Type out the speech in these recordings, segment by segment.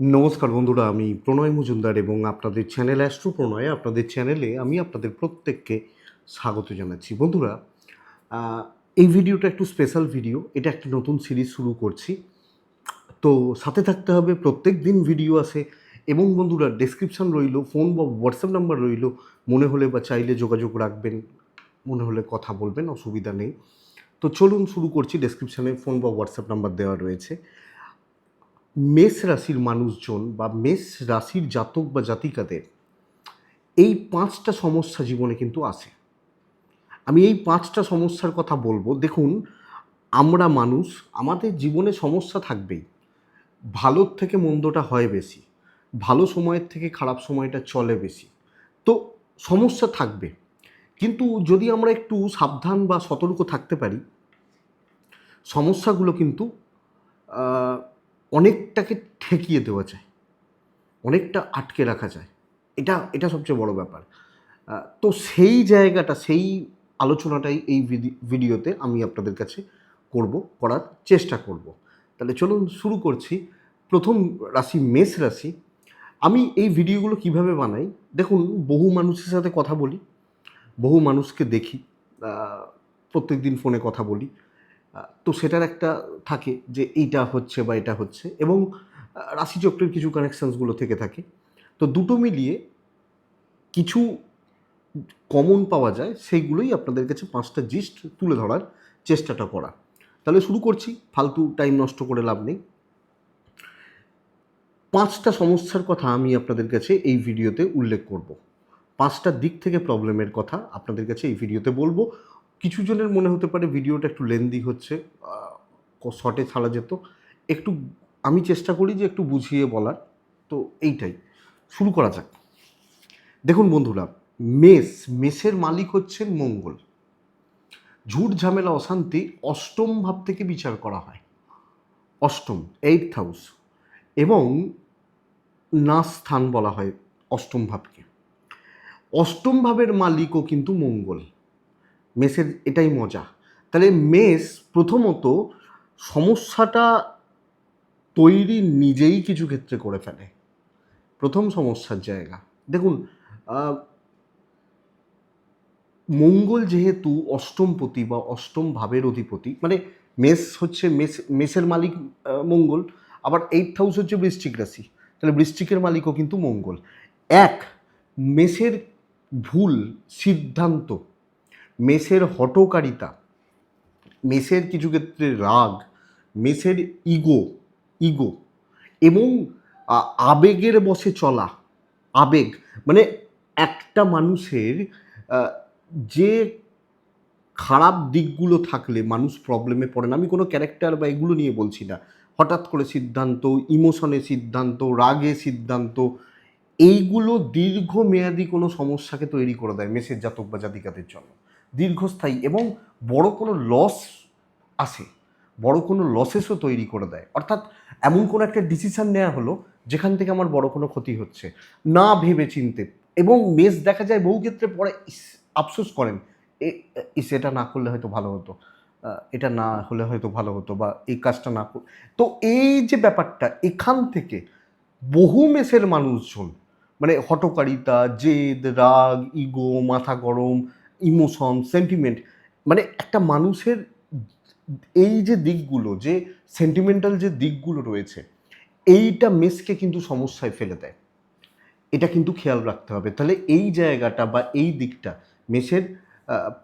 নমস্কার বন্ধুরা, আমি প্রণয় মজুমদার এবং আপনাদের চ্যানেল অ্যাস্ট্রো প্রণয় আপনাদের চ্যানেলে আমি আপনাদের প্রত্যেককে স্বাগত জানাচ্ছি। বন্ধুরা এই ভিডিওটা একটু স্পেশাল ভিডিও এটা একটা নতুন সিরিজ শুরু করছি। তো সাথে থাকতে হবে, প্রত্যেক দিন ভিডিও আসে এবং বন্ধুরা ডেসক্রিপশন রইল ফোন বা হোয়াটসঅ্যাপ নাম্বার রইল, মনে হলে বা চাইলে যোগাযোগ রাখবেন, মনে হলে কথা বলবেন, অসুবিধা নেই। তো চলুন শুরু করছি ডেসক্রিপশানে ফোন বা হোয়াটসঅ্যাপ নাম্বার দেওয়া রয়েছে। মেষ রাশির মানুষজন বা মেষ রাশির জাতক বা জাতিকাদের এই পাঁচটা সমস্যা জীবনে কিন্তু আসে আমি এই পাঁচটা সমস্যার কথা বলব। দেখুন, আমরা মানুষ, আমাদের জীবনে সমস্যা থাকবেই। ভালোর থেকে মন্দটা হয় বেশি, ভালো সময়ের থেকে খারাপ সময়টা চলে বেশি। তো সমস্যা থাকবে। কিন্তু যদি আমরা একটু সাবধান বা সতর্ক থাকতে পারি, সমস্যাগুলো কিন্তু অনেকটাকে ঠেকিয়ে দেওয়া যায়। অনেকটা আটকে রাখা যায়। এটা এটা সবচেয়ে বড় ব্যাপার। তো সেই জায়গাটা, সেই আলোচনাটাই এই ভিডি- ভিডিওতে আমি আপনাদের কাছে করব, করার চেষ্টা করব। তাহলে চলুন শুরু করছি। প্রথম রাশি মেষ রাশি। আমি এই ভিডিওগুলো কীভাবে বানাই? দেখুন, বহু মানুষের সাথে কথা বলি, বহু মানুষকে দেখি প্রত্যেক দিন ফোনে কথা বলি। তো সেটার একটা থাকে যে এইটা হচ্ছে বা এটা হচ্ছে এবং রাশিচক্রের কিছু কানেকশানসগুলো থেকে থাকে। তো দুটো মিলিয়ে কিছু কমন পাওয়া যায়, সেইগুলোই আপনাদের কাছে পাঁচটা জিস্ট তুলে ধরার চেষ্টাটা করা। তাহলে শুরু করছি, ফালতু টাইম নষ্ট করে লাভ নেই। পাঁচটা সমস্যার কথা আমি আপনাদের কাছে এই ভিডিওতে উল্লেখ করব। পাঁচটা দিক থেকে প্রবলেমের কথা আপনাদের কাছে এই ভিডিওতে বলব। কিছু জনের মনে হতে পারে ভিডিওটা একটু লেন্দি হচ্ছে শর্টে ছাড়া যেত। একটু, আমি চেষ্টা করি যে একটু বুঝিয়ে বলার। তো এইটাই। শুরু করা যাক। দেখুন বন্ধুরা মেস মেসের মালিক হচ্ছেন মঙ্গল। ঝুট ঝামেলা, অশান্তি, অষ্টম ভাব থেকে বিচার করা হয়। অষ্টম এইট হাউস এবং না স্থান বলা হয় অষ্টম ভাবকে। অষ্টম ভাবের মালিকও কিন্তু মঙ্গল। মেষের এটাই মজা। তাহলে মেস প্রথমত সমস্যাটা তৈরি নিজেই কিছু ক্ষেত্রে করে ফেলে। প্রথম সমস্যার জায়গা। দেখুন মঙ্গল যেহেতু অষ্টমপতি বা অষ্টম ভাবের অধিপতি মানে মেষ হচ্ছে মেষ মেষের মালিক মঙ্গল, আবার এইট হাউস হচ্ছে বৃশ্চিক রাশি। তাহলে বৃশ্চিকের মালিকও কিন্তু মঙ্গল। এক মেষের ভুল সিদ্ধান্ত মেষের হটকারিতা, মেসের কিছু ক্ষেত্রে রাগ, মেসের ইগো ইগো এবং আবেগের বসে চলা, আবেগ মানে একটা মানুষের যে খারাপ দিকগুলো থাকলে মানুষ প্রবলেমে পড়ে না। আমি কোনো ক্যারেক্টার বা এগুলো নিয়ে বলছি না। হঠাৎ করে সিদ্ধান্ত ইমোশনে সিদ্ধান্ত, রাগে সিদ্ধান্ত, এইগুলো দীর্ঘমেয়াদী কোনো সমস্যাকে তৈরি করে দেয় মেসের জাতক বা জাতিকাদের জন্য। দীর্ঘস্থায়ী এবং বড় কোনো লস আসে। বড় কোনো লসেসও তৈরি করে দেয়। অর্থাৎ এমন কোনো একটা ডিসিশন নেওয়া হলো, যেখান থেকে আমার বড় কোনো ক্ষতি হচ্ছে। না ভেবে চিনতে এবং মেস দেখা যায় বহু ক্ষেত্রে পরে আফসোস করেন, এ- ইস, এটা না করলে হয়তো ভালো হতো এটা না হলে হয়তো ভালো হতো বা এই কাজটা না তো এই যে ব্যাপারটা, এখান থেকে বহু মেসের মানুষজন মানে হটকারিতা জেদ, রাগ, ইগো, মাথা গরম ইমোশন সেন্টিমেন্ট মানে একটা মানুষের এই যে দিকগুলো, যে সেন্টিমেন্টাল যে দিকগুলো রয়েছে, এইটা মেসকে কিন্তু সমস্যায় ফেলে দেয়। এটা কিন্তু খেয়াল রাখতে হবে। তাহলে এই জায়গাটা বা এই দিকটা মেসের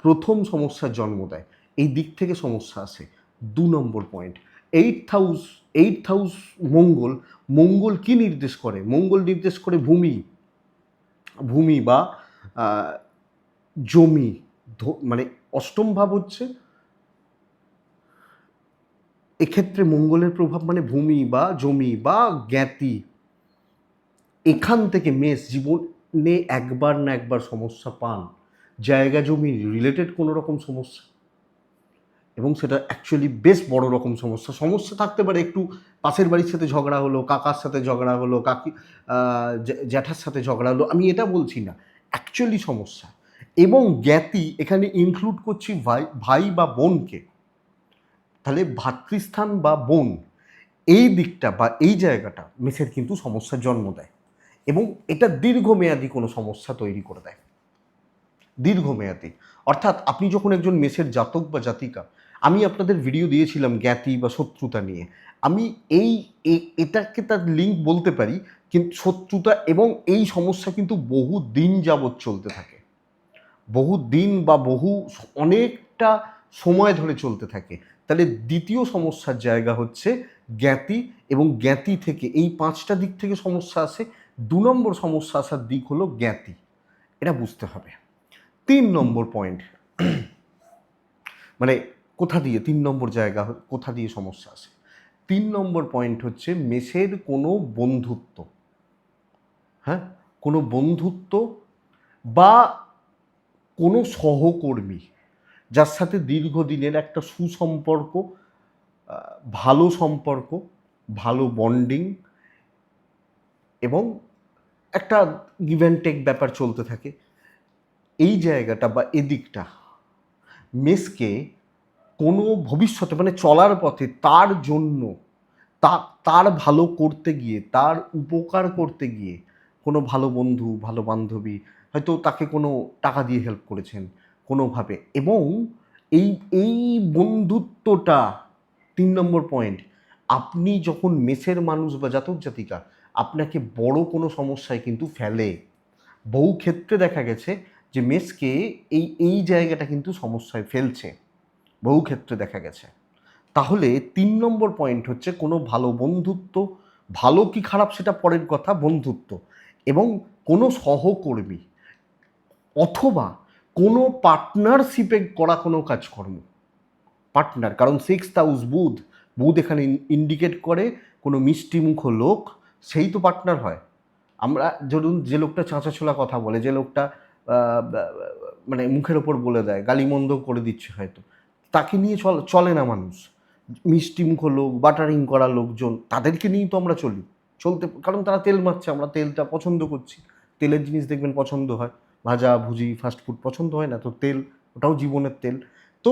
প্রথম সমস্যার জন্ম দেয়। এই দিক থেকে সমস্যা আসে। দু নম্বর point eight house eight house মঙ্গল মঙ্গল কি নির্দেশ করে? মঙ্গল নির্দেশ করে ভূমি। ভূমি বা জমি মানে অষ্টম ভাব হচ্ছে এক্ষেত্রে মঙ্গলের প্রভাব মানে ভূমি বা জমি বা জ্ঞাতি। এখান থেকে মেষ জীবনে একবার না একবার সমস্যা পান। জায়গা জমি রিলেটেড কোনো রকম সমস্যা। এবং সেটা অ্যাকচুয়ালি বেশ বড় রকম সমস্যা। সমস্যা থাকতে পারে একটু পাশের বাড়ির সাথে ঝগড়া হলো, কাকার সাথে ঝগড়া হলো, কাকি জ্যাঠার সাথে ঝগড়া হলো। আমি এটা বলছি না। অ্যাকচুয়ালি সমস্যা। এবং জ্ঞাতি, এখানে ইনক্লুড করছি ভাই ভাই বা বোনকে। তাহলে ভাতৃস্থান বা বোন, এই দিকটা বা এই জায়গাটা মেসের কিন্তু সমস্যার জন্ম দেয় এবং এটা দীর্ঘমেয়াদী কোনো সমস্যা তৈরি করে দেয়। দীর্ঘমেয়াদী। অর্থাৎ আপনি যখন একজন মেসের জাতক বা জাতিকা, আমি আপনাদের ভিডিও দিয়েছিলাম জ্ঞাতি বা শত্রুতা নিয়ে। আমি এই এটাকে তার লিঙ্ক বলতে পারি, কিন্তু শত্রুতা এবং এই সমস্যা কিন্তু বহু দিন যাবৎ চলতে থাকে। বহু দিন বা বহু অনেকটা সময় ধরে চলতে থাকে। তাহলে দ্বিতীয় সমস্যার জায়গা হচ্ছে জ্ঞাতি এবং জ্ঞাতি থেকে, এই পাঁচটা দিক থেকে সমস্যা আসে। দু নম্বর সমস্যা আসার দিক হলো জ্ঞাতি। এটা বুঝতে হবে। তিন নম্বর পয়েন্ট মানে কোথা দিয়ে, তিন নম্বর জায়গা কোথা দিয়ে সমস্যা আসে? তিন নম্বর পয়েন্ট হচ্ছে মেসের কোনো বন্ধুত্ব। হ্যাঁ? কোনো বন্ধুত্ব বা কোনো সহকর্মী, যার সাথে দীর্ঘদিনের একটা সুসম্পর্ক ভালো সম্পর্ক, ভালো বন্ডিং এবং একটা গিভ অ্যান্ড টেক ব্যাপার চলতে থাকে, এই জায়গাটা বা এদিকটা মেসকে কোনো ভবিষ্যতে মানে চলার পথে তার জন্য, তা, তার ভালো করতে গিয়ে, তার উপকার করতে গিয়ে কোনো ভালো বন্ধু, ভালো বান্ধবী হয়তো তাকে কোনো টাকা দিয়ে হেল্প করেছেন কোনোভাবে। এবং এই এই বন্ধুত্বটা তিন নম্বর পয়েন্ট আপনি যখন মেসের মানুষ বা জাতক জাতিকা, আপনাকে বড় কোনো সমস্যায় কিন্তু ফেলে। বহু ক্ষেত্রে দেখা গেছে যে মেসকে এই এই জায়গাটা কিন্তু সমস্যায় ফেলছে। বহু ক্ষেত্রে দেখা গেছে। তাহলে তিন নম্বর পয়েন্ট হচ্ছে কোনো ভালো বন্ধুত্ব, ভালো কি খারাপ সেটা পরের কথা, বন্ধুত্ব। এবং কোনো সহকর্মী অথবা কোনো পার্টনারশিপে করা কোনো কাজকর্ম। পার্টনার কারণ সিক্স হাউস বুধ বুধ এখানে ইন্ডিকেট করে কোনো মিষ্টিমুখ লোক, সেই তো পার্টনার হয়। আমরা ধরুন যে লোকটা চাঁচাছোলা কথা বলে, যে লোকটা মানে মুখের ওপর বলে দেয় গালিমন্দ করে দিচ্ছে হয়তো। তাকে নিয়ে চল, চলে না মানুষ। মিষ্টি মুখ লোক, বাটারিং করা লোকজন, তাদেরকে নিয়েই তো আমরা চলি। চলতে, কারণ তারা তেল মারছে, আমরা তেলটা পছন্দ করছি। তেলের জিনিস দেখবেন পছন্দ হয়। ভাজা, ভুজি ফাস্ট ফুড পছন্দ হয় না, তো তেল, ওটাও জীবনের তেল। তো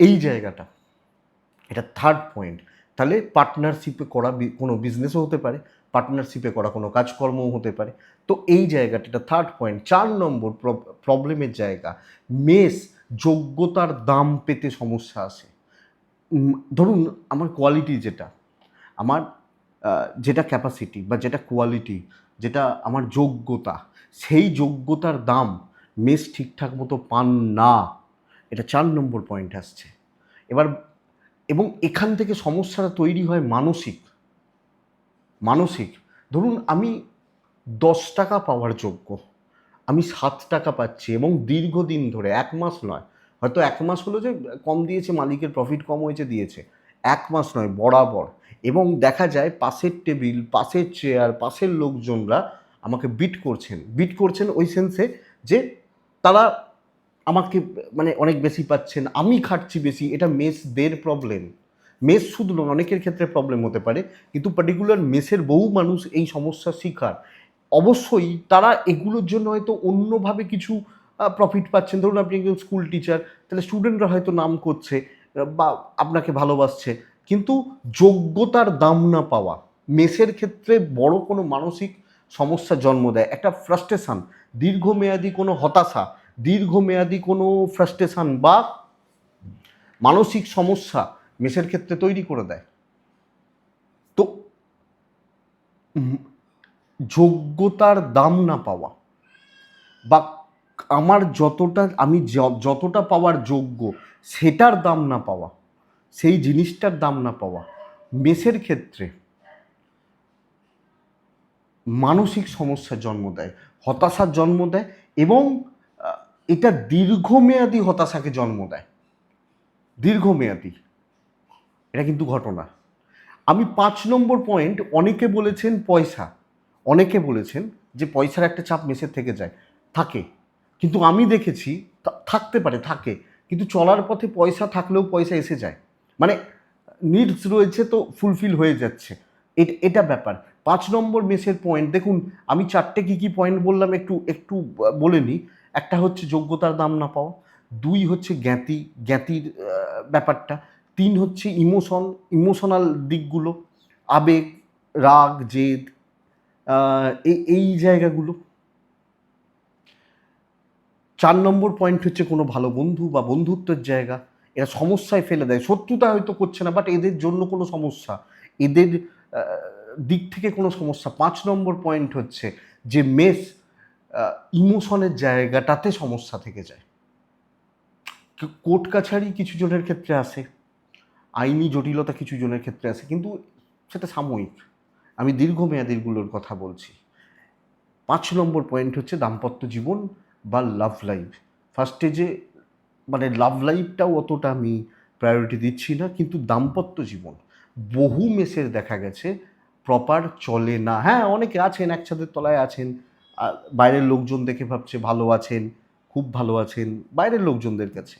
এই জায়গাটা, এটা থার্ড পয়েন্ট তাহলে পার্টনারশিপে করা কোনো বিজনেসও হতে পারে পার্টনারশিপে করা কোনো কাজকর্মও হতে পারে। তো এই জায়গাটা, এটা থার্ড পয়েন্ট চার নম্বর প্রবলেমের জায়গা, মেস যোগ্যতার দাম পেতে সমস্যা আসে। ধরুন আমার কোয়ালিটি যেটা, আমার যেটা ক্যাপাসিটি বা যেটা কোয়ালিটি যেটা আমার যোগ্যতা সেই যোগ্যতার দাম মেস ঠিকঠাক মতো পান না। এটা চার নম্বর পয়েন্ট আসছে। এবার, এবং এখান থেকে সমস্যাটা তৈরি হয় মানসিক। মানসিক। ধরুন আমি দশ টাকা পাওয়ার যোগ্য। আমি সাত টাকা পাচ্ছি এবং দীর্ঘদিন ধরে, এক মাস নয়, হয়তো এক মাস হলো যে কম দিয়েছে, মালিকের প্রফিট কম হয়েছে, দিয়েছে। এক মাস নয়, বরাবর। এবং দেখা যায় পাশের টেবিল পাশের চেয়ার পাশের লোকজনরা আমাকে বিট করছেন। বিট করছেন ওই সেন্সে যে তারা আমাকে মানে অনেক বেশি পাচ্ছেন, আমি খাটছি বেশি, এটা মেসদের প্রবলেম মেস শুধু নয়, অনেকের ক্ষেত্রে প্রবলেম হতে পারে, কিন্তু পার্টিকুলার মেসের বহু মানুষ এই সমস্যার শিকার। অবশ্যই তারা এগুলোর জন্য হয়তো অন্যভাবে কিছু প্রফিট পাচ্ছেন। ধরুন আপনি একজন স্কুল টিচার তাহলে স্টুডেন্টরা হয়তো নাম করছে বা আপনাকে ভালোবাসছে, কিন্তু যোগ্যতার দাম না পাওয়া, মেসের ক্ষেত্রে বড় কোনো মানসিক সমস্যা জন্ম দেয়, একটা ফ্রাস্ট্রেশন দীর্ঘমেয়াদী কোনো হতাশা, দীর্ঘমেয়াদী কোনো ফ্রাস্ট্রেশন বা মানসিক সমস্যা মেসের ক্ষেত্রে তৈরি করে দেয়। তো যোগ্যতার দাম না পাওয়া বা আমার যতটা, আমি যতটা পাওয়ার যোগ্য, সেটার দাম না পাওয়া, সেই জিনিসটার দাম না পাওয়া, মেসের ক্ষেত্রে মানসিক সমস্যার জন্ম দেয়, হতাশার জন্ম দেয় এবং এটা দীর্ঘমেয়াদী হতাশাকে জন্ম দেয়। দীর্ঘমেয়াদী। এটা কিন্তু ঘটনা। আমি পাঁচ নম্বর পয়েন্ট অনেকে বলেছেন পয়সা। অনেকে বলেছেন যে পয়সার একটা চাপ মেসের থেকে যায়। থাকে। কিন্তু আমি দেখেছি থাকতে পারে, থাকে। কিন্তু চলার পথে পয়সা থাকলেও পয়সা এসে যায়। মানে নিডস রয়েছে তো ফুলফিল হয়ে যাচ্ছে। এটা ব্যাপার। পাঁচ নম্বর মেসের পয়েন্ট দেখুন, আমি চারটে কী কী পয়েন্ট বললাম একটু একটু বলে নিই। একটা হচ্ছে যোগ্যতার দাম না পাওয়া, দুই হচ্ছে জ্ঞাতি, জ্ঞাতির ব্যাপারটা, তিন হচ্ছে ইমোশন ইমোশনাল দিকগুলো, আবেগ, রাগ, জেদ এই জায়গাগুলো। চার নম্বর পয়েন্ট হচ্ছে কোনো ভালো বন্ধু বা বন্ধুত্বের জায়গা, এরা সমস্যায় ফেলে দেয়। শত্রুতা হয়তো করছে না বাট এদের জন্য কোনো সমস্যা। এদের দিক থেকে কোনো সমস্যা। পাঁচ নম্বর পয়েন্ট হচ্ছে যে মেস ইমোশনের জায়গাটাতে সমস্যা থেকে যায়। কোর্ট কাছারি কিছু জনের ক্ষেত্রে আসে, আইনি জটিলতা কিছু জনের ক্ষেত্রে আসে, কিন্তু সেটা সাময়িক। আমি দীর্ঘমেয়াদীরগুলোর কথা বলছি। পাঁচ নম্বর পয়েন্ট হচ্ছে দাম্পত্য জীবন বা লাভ লাইফ ফার্স্টে যে মানে লাভ লাইফটাও অতটা আমি প্রায়োরিটি দিচ্ছি না, কিন্তু দাম্পত্য জীবন। বহু মেসের দেখা গেছে প্রপার চলে না। হ্যাঁ অনেকে আছেন এক ছাদের তলায় আছেন বাইরের লোকজন দেখে ভাবছে ভালো আছেন, খুব ভালো আছেন, বাইরের লোকজনদের কাছে।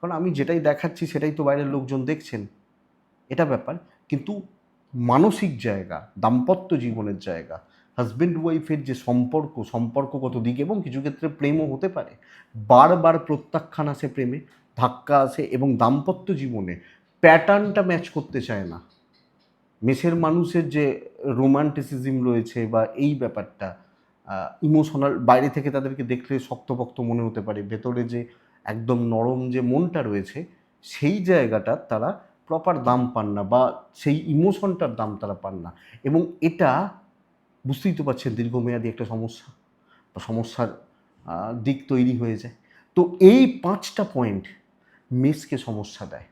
কারণ আমি যেটাই দেখাচ্ছি, সেটাই তো বাইরের লোকজন দেখছেন। এটা ব্যাপার। কিন্তু মানসিক জায়গা, দাম্পত্য জীবনের জায়গা হাজব্যান্ড ওয়াইফের যে সম্পর্ক, সম্পর্কগত দিক এবং কিছু ক্ষেত্রে প্রেমও হতে পারে। বারবার প্রত্যাখ্যান আসে প্রেমে, ধাক্কা আসে এবং দাম্পত্য জীবনে প্যাটার্নটা ম্যাচ করতে চায় না। মেসের মানুষের যে রোমান্টিসিজম রয়েছে বা এই ব্যাপারটা ইমোশনাল, বাইরে থেকে তাদেরকে দেখলে শক্তপক্ত মনে হতে পারে, ভেতরে যে একদম নরম যে মনটা রয়েছে, সেই জায়গাটার তারা প্রপার দাম পান না বা সেই ইমোশনটার দাম তারা পান না। এবং এটা বুঝতেই তো পারছেন দীর্ঘমেয়াদী একটা সমস্যা, বা সমস্যার দিক তৈরি হয়ে যায়। তো এই পাঁচটা পয়েন্ট মেসকে সমস্যা দেয়।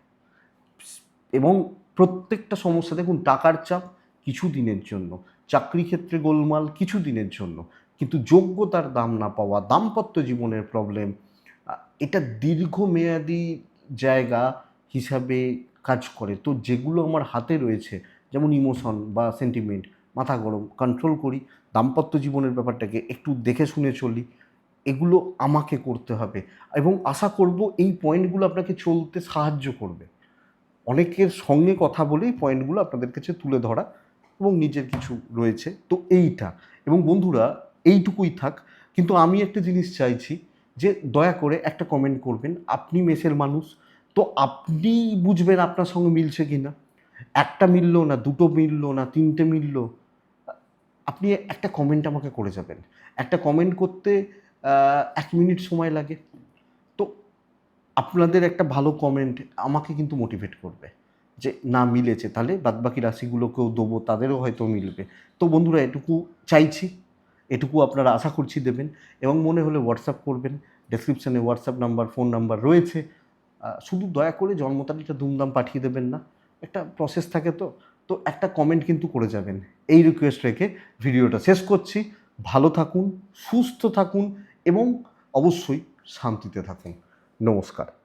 এবং প্রত্যেকটা সমস্যা দেখুন, টাকার চাপ কিছু দিনের জন্য, চাকরি ক্ষেত্রে গোলমাল কিছু দিনের জন্য, কিন্তু যোগ্যতার দাম না পাওয়া, দাম্পত্য জীবনের প্রবলেম এটা দীর্ঘমেয়াদী জায়গা হিসাবে কাজ করে। তো যেগুলো আমার হাতে রয়েছে, যেমন ইমোশন বা সেন্টিমেন্ট মাথা গরম কন্ট্রোল করি, দাম্পত্য জীবনের ব্যাপারটাকে একটু দেখে শুনে চলি, এগুলো আমাকে করতে হবে এবং আশা করব এই পয়েন্টগুলো আপনাকে চলতে সাহায্য করবে। অনেকের সঙ্গে কথা বলেই পয়েন্টগুলো আপনাদের কাছে তুলে ধরা এবং নিজের কিছু রয়েছে। তো এইটা। এবং বন্ধুরা, এইটুকুই থাক, কিন্তু আমি একটা জিনিস চাইছি যে দয়া করে একটা কমেন্ট করবেন, আপনি মেসের মানুষ, তো আপনি বুঝবেন আপনার সঙ্গে মিলছে কি না একটা মিললো না, দুটো মিললো না, তিনটে মিলল। আপনি একটা কমেন্ট আমাকে করে যাবেন। একটা কমেন্ট করতে এক মিনিট সময় লাগে। আপনাদের একটা ভালো কমেন্ট আমাকে কিন্তু মোটিভেট করবে যে, না, মিলেছে। তাহলে বাদবাকি রাশিগুলোকেও দেবো, তাদেরও হয়তো মিলবে। তো বন্ধুরা, এটুকু চাইছি, এটুকু আপনারা আশা করছি দেবেন এবং মনে হলে হোয়াটসঅ্যাপ করবেন। ডেসক্রিপশানে হোয়াটসঅ্যাপ নাম্বার ফোন নাম্বার রয়েছে। শুধু দয়া করে জন্ম তারিখটা দুমদাম পাঠিয়ে দেবেন না, একটা প্রসেস থাকে তো। তো একটা কমেন্ট কিন্তু করে যাবেন। এই রিকোয়েস্ট রেখে ভিডিওটা শেষ করছি। ভালো থাকুন, সুস্থ থাকুন এবং অবশ্যই শান্তিতে থাকুন। নমস্কার।